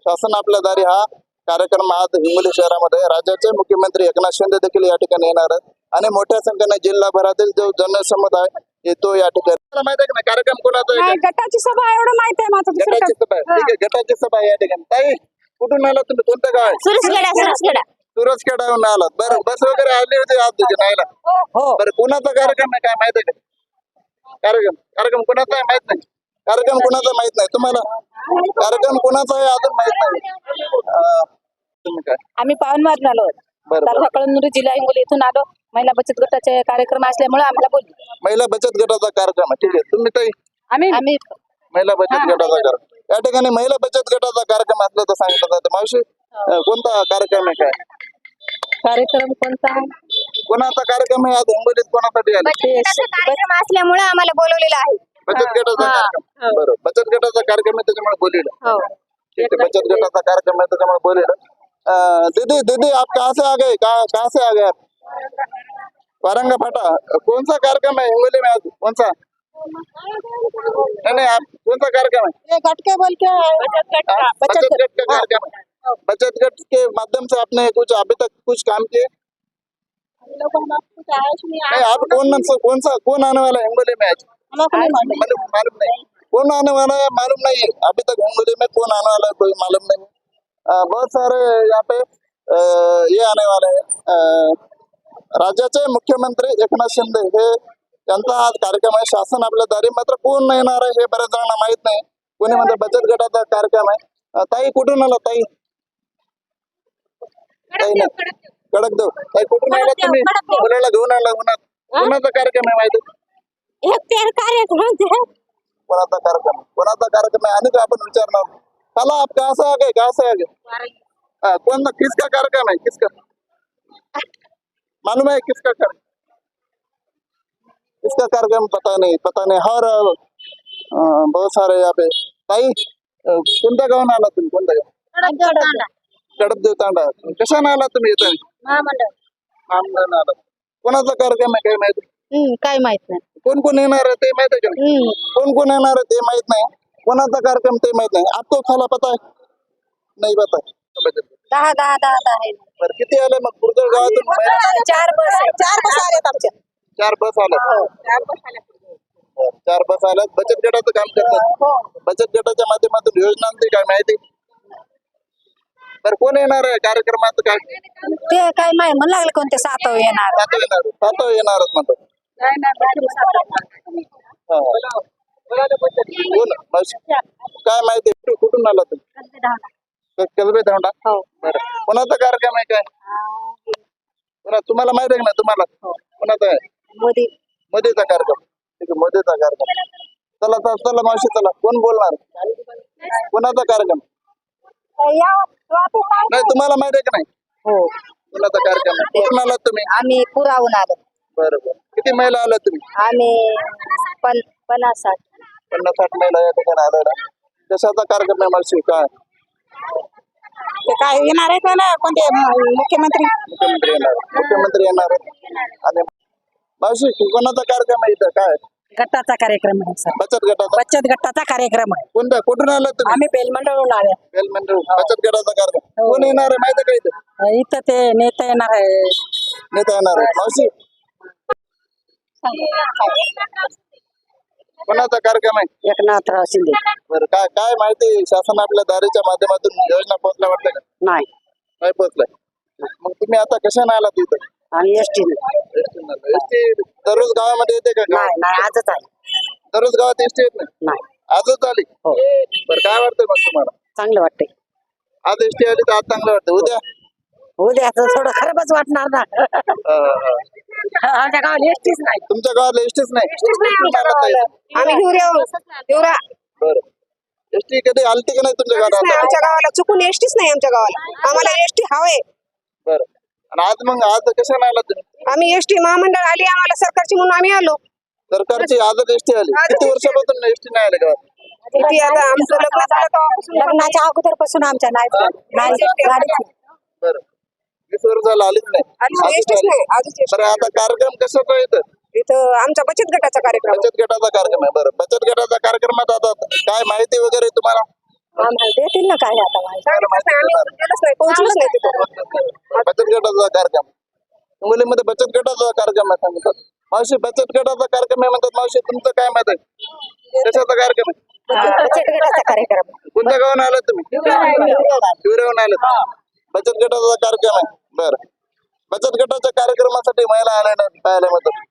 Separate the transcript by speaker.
Speaker 1: शासन आपल्या दारी हा कार्यक्रम आज हिंगोली शहरामध्ये राज्याचे मुख्यमंत्री एकनाथ शिंदे देखील या ठिकाणी येणार आहेत. आणि मोठ्या संख्येने जिल्हाभरातील जो जनसमुदाय येतो या ठिकाणी तुम्हाला माहिती आहे का नाही कार्यक्रम कोणाचा आहे?
Speaker 2: नाही? गटाची सभा आहे, एवढं माहीत आहे माझं
Speaker 1: गटाची
Speaker 2: काय-
Speaker 1: सभा आहे. ठीक आहे गटाची सभा आहे या ठिकाणी. ताई कुठून आला तुम्ही? कोणतं गाव आहे?
Speaker 3: सुरसगडा सुरसगडा
Speaker 1: सुरजखेडाहून आलात. बरं बस वगैरे आली होती आज तुझी नाहीला?
Speaker 2: हो.
Speaker 1: बरं कोणाचा कार्यक्रम आहे? काय माहिती आहे का? कार्यक्रम कार्यक्रम कोणाचा आहे? माहीत नाही. कार्यक्रम कोणाचा माहीत नाही. तुम्हाला कार्यक्रम कोणाचा आहे अजून माहीत नाही. अं, तुम्ही काय
Speaker 4: आम्ही पाहून मारून आलो
Speaker 1: बरं
Speaker 4: तालुका कळमनुरी जिल्हा हिंगोली इथून आलो. महिला बचत गटाचे कार्यक्रम असल्यामुळे आम्हाला बोलली.
Speaker 1: महिला बचत गटाचा कार्यक्रम आहे. ठीक आहे. तुम्ही ताई?
Speaker 2: आम्ही
Speaker 4: आम्ही
Speaker 1: महिला बचत गटाचा कार्यक्रम. या ठिकाणी महिला बचत गटाचा कार्यक्रम असल्याचं सांगितलं जातं. मावशी अं, कोणता कार्यक्रम आहे काय?
Speaker 4: कार्यक्रम कोणता?
Speaker 1: कोणाचा कार्यक्रम आहे आज? हिंगोलीत कोणासाठी आले?
Speaker 3: कार्यक्रम असल्यामुळे आम्हाला बोलवलेलं आहे.
Speaker 1: बचत गटाचा कार्यक्रम. बरं. बचत गटाचा कार्यक्रम आहे त्याच्यामुळे बोललेलं
Speaker 4: हो.
Speaker 1: ठीक है बचत गटाचा कार्यक्रम है त्याच्यामुळे बोलेल. दीदी दीदी आप कहाँ से आ गए? कहाँ कहाँ से आ गए आप? वारंगा फाटा कौन सा कार्यक्रम है? हिंगोली में आज? कौन सा? नहीं नहीं आप कौन सा कार्यक्रम है?
Speaker 2: ये गट के बोल के
Speaker 1: हाँ, बचत गट का। कार्यक्रम है। बचत गट के माध्यम से आपने कुछ अभी तक कुछ काम किए? नहीं? आप कौन कौन सा कौन आने वाला है हिंगोली में आज? मालूम मालूम नहीं. कौन आने वाला है मालूम नहीं. है अभी तक हिंगोली में कौन आने वाला है कोई मालूम नहीं. बहुत सारे यहाँ पे ये आने वाले हैं. राज्याचे मुख्यमंत्री एकनाथ शिंदे हे त्यांचा आज कार्यक्रम आहे. शासन आपल्या दारी मात्र कोण येणार आहे हे बऱ्याच जणांना माहीत नाही. कोणी म्हणते बचत गटाचा कार्यक्रम आहे. ताई कुठून आला ताई? ताई नाही. कडक देऊ ताई कुठून आला तुम्ही? मुलाला घेऊन आला उन्हात कोणाचा कार्यक्रम आहे माहिती?
Speaker 3: कार्यक्रम
Speaker 1: कोणाचा कार्यक्रम आहे? कोणाचा कार्यक्रम आहे आणि आपण विचारणार चला आप कहाँ से आ गए कहाँ से आ गए? हाँ, कौन किसका कार्यक्रम है किसका? मालूम है किसका कार्यक्रम किसका कार्यक्रम पता नहीं पता नहीं। अ, बहुत सारे यहाँ पे। ताई कोणत्या गावून आला तुम्ही कोणत्या गाव? कडप देवतांडा। कशाने आला तुम्ही इथं आमदार आला कोणाचा कार्यक्रम आहे काय माहिती
Speaker 4: काय माहीत नाही.
Speaker 1: कोण कोण येणार आहे ते माहीत आहे का? नाही? कोण कोण येणार आहे ते माहीत नाही. कोणाचा कार्यक्रम ते माहीत नाही. आपको खाला पता है नाही पता
Speaker 4: दहा दहा दहा दहा आहे.
Speaker 1: बरं किती आले मग? पुरगळ गावातून
Speaker 4: चार बस आहे
Speaker 2: चार बस आलेत आमच्या
Speaker 1: चार बस आले बरं, चार बस आल्यात बचत गटाचं काम करतात. बचत गटाच्या माध्यमातून योजनांची काय माहिती? बरं कोण येणार आहे कार्यक्रमात? काय?
Speaker 4: ते काय माहीत म्हणू लागले कोणते सातव येणार.
Speaker 1: सातव येणार. सातव येणारच म्हणतात. हा. काय माहिती कुठून आला तुम्ही कसबे धावडा बरं कोणाचा कार्यक्रम आहे काय तुम्हाला माहीत आहे का तुम्हाला कोणाचा आहे मध्येचा कार्यक्रम मध्येचा आहे कार्यक्रम चला चला चला मावशी चला कोण बोलणार कोणाचा कार्यक्रम नाही तुम्हाला माहीत आहे का नाही
Speaker 4: हो
Speaker 1: कोणाचा कार्यक्रम आहे कुठून आला तुम्ही
Speaker 4: आम्ही पुराहून आलो.
Speaker 1: बरं बरं किती महिला आल्या तुम्ही?
Speaker 4: आम्ही पण पन्नास साठ.
Speaker 1: पन्नास साठ महिला या ठिकाणी आलेल्या कशाचा कार्यक्रम आहे मावशी? काय?
Speaker 2: ते काय येणार आहे का ना कोणते मुख्यमंत्री?
Speaker 1: मुख्यमंत्री येणार. मुख्यमंत्री येणार आणि मावशी कोणाचा कार्यक्रम आहे इथं? काय?
Speaker 4: गटाचा कार्यक्रम आहे सर.
Speaker 1: बचत गटाचा?
Speaker 4: बचत गटाचा कार्यक्रम आहे.
Speaker 1: कोणत्या कुठून आलात तुम्ही?
Speaker 4: आम्ही बेलमंडळून आले.
Speaker 1: बेल मंडळ बचत गटाचा कार्यक्रम. कोण येणार आहे? माहिती आहे का इथं?
Speaker 4: इथं ते नेता येणार आहे.
Speaker 1: नेता येणार आहे मावशी कोणाचा कार्यक्रम आहे?
Speaker 4: एकनाथराव शिंदे.
Speaker 1: बरं काय काय माहिती? शासन आपल्या दारीच्या माध्यमातून योजना पोहोचल्या वाटतं का?
Speaker 4: नाही.
Speaker 1: नाही पोहोचलाय. मग तुम्ही आता कशाने आलात इथं?
Speaker 4: आणि एसटी
Speaker 1: एसटी दररोज गावामध्ये येते का?
Speaker 4: नाही नाही आजच आहे
Speaker 1: दररोज गावात एसटी येत नाही?
Speaker 4: नाही.
Speaker 1: आजच आली?
Speaker 4: हो.
Speaker 1: बरं काय वाटतंय मग तुम्हाला?
Speaker 4: चांगलं वाटतंय.
Speaker 1: आज एसटी आली तर आज चांगलं वाटतं उद्या?
Speaker 4: उद्या तर थोडं खराबच वाटणार ना. आमच्या गावाला एसटीच नाही.
Speaker 1: तुमच्या गावाला एसटीच नाही? ताई?
Speaker 2: आम्ही हिवऱ्याहून हिवरा.
Speaker 1: बरं. एसटी कधी आलती का नाही तुमच्या
Speaker 2: नाही,
Speaker 1: गावाला
Speaker 2: आमच्या गावाला चुकून एसटीच नाही आमच्या गावाला. आम्हाला एसटी हवंय.
Speaker 1: बरं. आणि आज मग आज कशाने आला तुम्ही?
Speaker 2: आम्ही एसटी महामंडळ आली आम्हाला सरकारची म्हणून आम्ही आलो.
Speaker 1: सरकारची आजच एसटी आली. किती वर्षापासून एसटी नाही आली गावात?
Speaker 2: किती आता आमचं लग्न झालं तेव्हापासून
Speaker 4: लग्नाच्या अगोदरपासून आमच्या नाही. नाही नाही.
Speaker 1: बरं. झालं आलीच नाही. बरं आता कार्यक्रम कशाचा आहे इथं
Speaker 2: इथं आमचा बचत गटाचा कार्यक्रम आहे.
Speaker 1: बचत गटाचा कार्यक्रम आहे बरं. बचत गटाचा कार्यक्रमात आता काय माहिती वगैरे तुम्हाला?
Speaker 2: आम्हाला देतील ना काय आता माहिती.
Speaker 1: मला माहिती आहे.
Speaker 2: गेलंच नाही पोहोचलंच नाही तिथं.
Speaker 1: बचत गटाचा कार्यक्रम. हिंगोलीमध्ये बचत गटाचा कार्यक्रम आहे सांगतात मावशी बचत गटाचा कार्यक्रम आहे म्हणतात. मावशी तुमचं काय मत आहे? कशाचा कार्यक्रम आहे?
Speaker 2: बचत गटाचा कार्यक्रम.
Speaker 1: कोणत्या गावाने आलात तुम्ही? हिवरेहून आलेत. बचत गटाचा कार्यक्रम आहे. बरं. बचत गटाच्या कार्यक्रमासाठी महिला आल्या पाहायला मिळतात